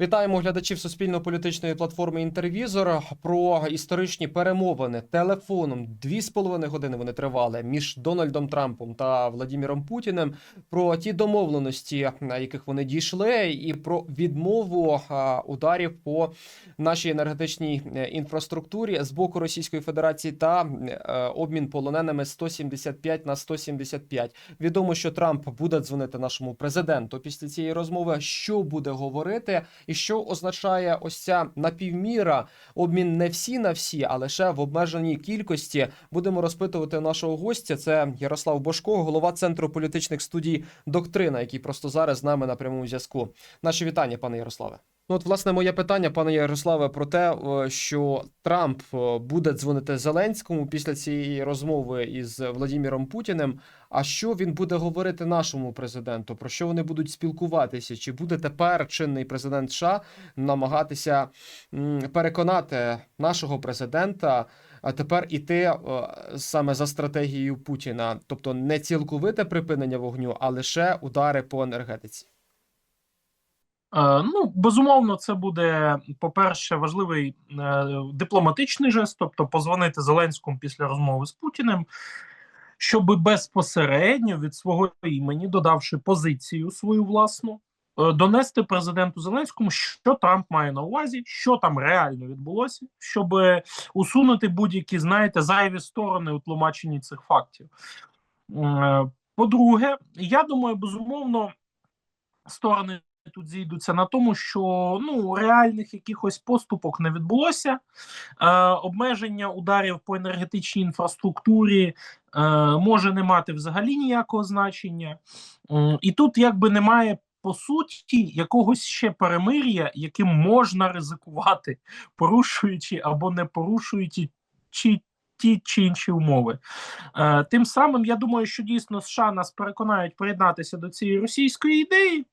Вітаємо глядачів суспільно-політичної платформи Інтервізор про історичні перемовини телефоном. Дві з половиною години вони тривали між Дональдом Трампом та Владіміром Путіним. Про ті домовленості, на яких вони дійшли, і про відмову ударів по нашій енергетичній е, інфраструктурі з боку Російської Федерації та е, обмін полоненими 175 на 175. Відомо, що Трамп буде дзвонити нашому президенту після цієї розмови. Що буде говорити? І що означає ось ця напівміра, обмін не всі на всі, а лише в обмеженій кількості. Будемо розпитувати нашого гостя. Це Ярослав Бошко, голова центру політичних студій Доктрина, який просто зараз з нами на прямому зв'язку. Наші вітання, пане Ярославе. Ну, от, власне, моє питання, пане Ярославе, про те, що Трамп буде дзвонити Зеленському після цієї розмови із Владіміром Путіним. А що він буде говорити нашому президенту? Про що вони будуть спілкуватися? Чи буде тепер чинний президент США намагатися переконати нашого президента? А тепер іти саме за стратегією Путіна, тобто не цілковите припинення вогню, а лише удари по енергетиці. Е, Ну, безумовно, це буде, по-перше, важливий е, дипломатичний жест, тобто позвонити Зеленському після розмови з Путіним, щоб безпосередньо від свого імені, додавши позицію свою власну, е, донести президенту Зеленському, що Трамп має на увазі, що там реально відбулося, щоб усунути будь-які, знаєте, зайві сторони у тлумаченні цих фактів. По-друге, я думаю, безумовно, сторони тут зійдуться на тому, що ну реальних якихось поступок не відбулося. Е, обмеження ударів по енергетичній інфраструктурі е, може не мати взагалі ніякого значення. М, І тут якби немає. По суті, якогось ще перемир'я, яким можна ризикувати, порушуючи або не порушуючи чи ті чи інші умови. Е, тим самим я думаю, що дійсно США нас переконають приєднатися до цієї російської ідеї.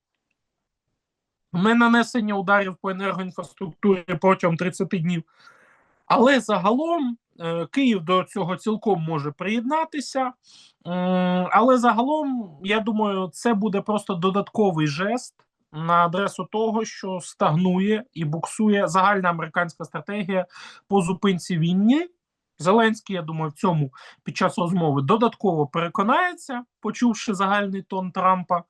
Не нанесення ударів по енергоінфраструктурі протягом 30 днів. Але загалом е, Київ до цього цілком може приєднатися. Але загалом, я думаю, це буде просто додатковий жест на адресу того, що стагнує і буксує загальна американська стратегія по зупинці війни. Зеленський, я думаю, в цьому під час розмови додатково переконається, почувши загальний тон Трампа.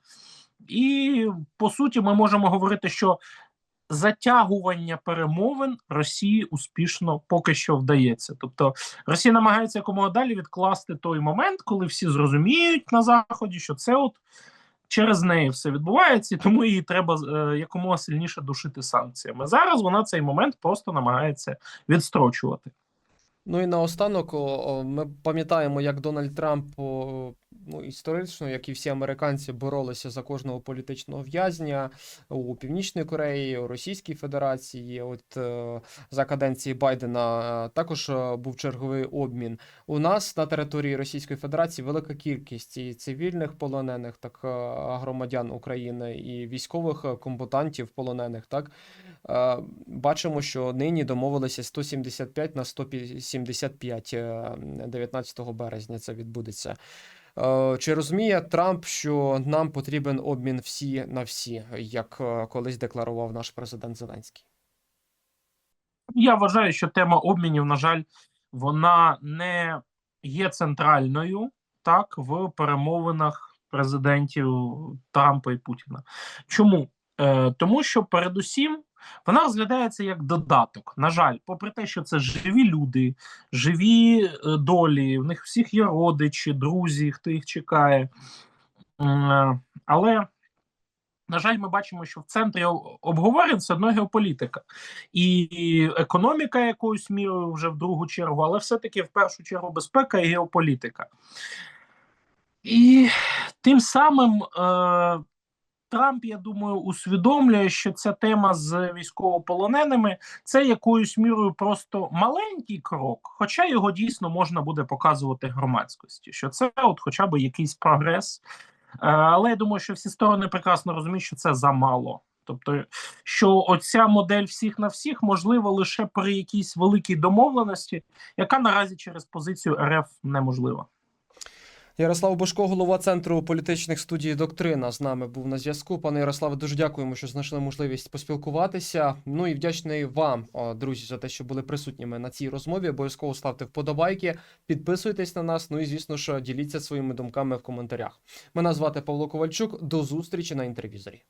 І по суті, ми можемо говорити, що затягування перемовин Росії успішно поки що вдається. Тобто Росія намагається якомога далі відкласти той момент, коли всі зрозуміють на заході, що це от через неї все відбувається, і тому її треба е, якомога сильніше душити санкціями. Зараз вона цей момент просто намагається відстрочувати. Ну і наостанок, ми пам'ятаємо, як Дональд Трамп ну, історично, як і всі американці, боролися за кожного політичного в'язня у Північній Кореї, у Російській Федерації. От е, за каденції Байдена е, також е, був черговий обмін. У нас на території Російської Федерації велика кількість і цивільних полонених, так громадян України, і військових комбатантів полонених. Так бачимо, що нині домовилися 175 на 175 е, 19 березня. Це відбудеться. Е, Чи розуміє Трамп, що нам потрібен обмін всі на всі, як е, колись декларував наш президент Зеленський? Я вважаю, що тема обмінів, на жаль, вона не є центральною так в перемовинах президентів Трампа і Путіна. Чому? Е, тому що передусім вона розглядається як додаток. На жаль, попри те, що це живі люди, живі е, долі, в них всіх є родичі, друзі, хто їх чекає. Е, але на жаль, ми бачимо, що в центрі обговорень все одно геополітика і економіка якоюсь мірою вже в другу чергу, але все-таки в першу чергу безпека і геополітика. І тим самим е, Трамп, я думаю, усвідомлює, що ця тема з військовополоненими це якоюсь мірою просто маленький крок, хоча його дійсно можна буде показувати громадськості, що це от хоча б якийсь прогрес. Е, Але я думаю, що всі сторони прекрасно розуміють, що це замало. Тобто, що оця модель всіх на всіх можлива лише при якійсь великій домовленості, яка наразі через позицію РФ неможлива. Ярослав Бошко, голова центру політичних студій Доктрина, з нами був на зв'язку. Пане Ярославе, дуже дякуємо, що знайшли можливість поспілкуватися. Ну і вдячний вам, друзі, за те, що були присутніми на цій розмові. Обов'язково ставте вподобайки, підписуйтесь на нас. Ну і звісно ж, діліться своїми думками в коментарях. Мене звати Павло Ковальчук. До зустрічі на інтервізорі.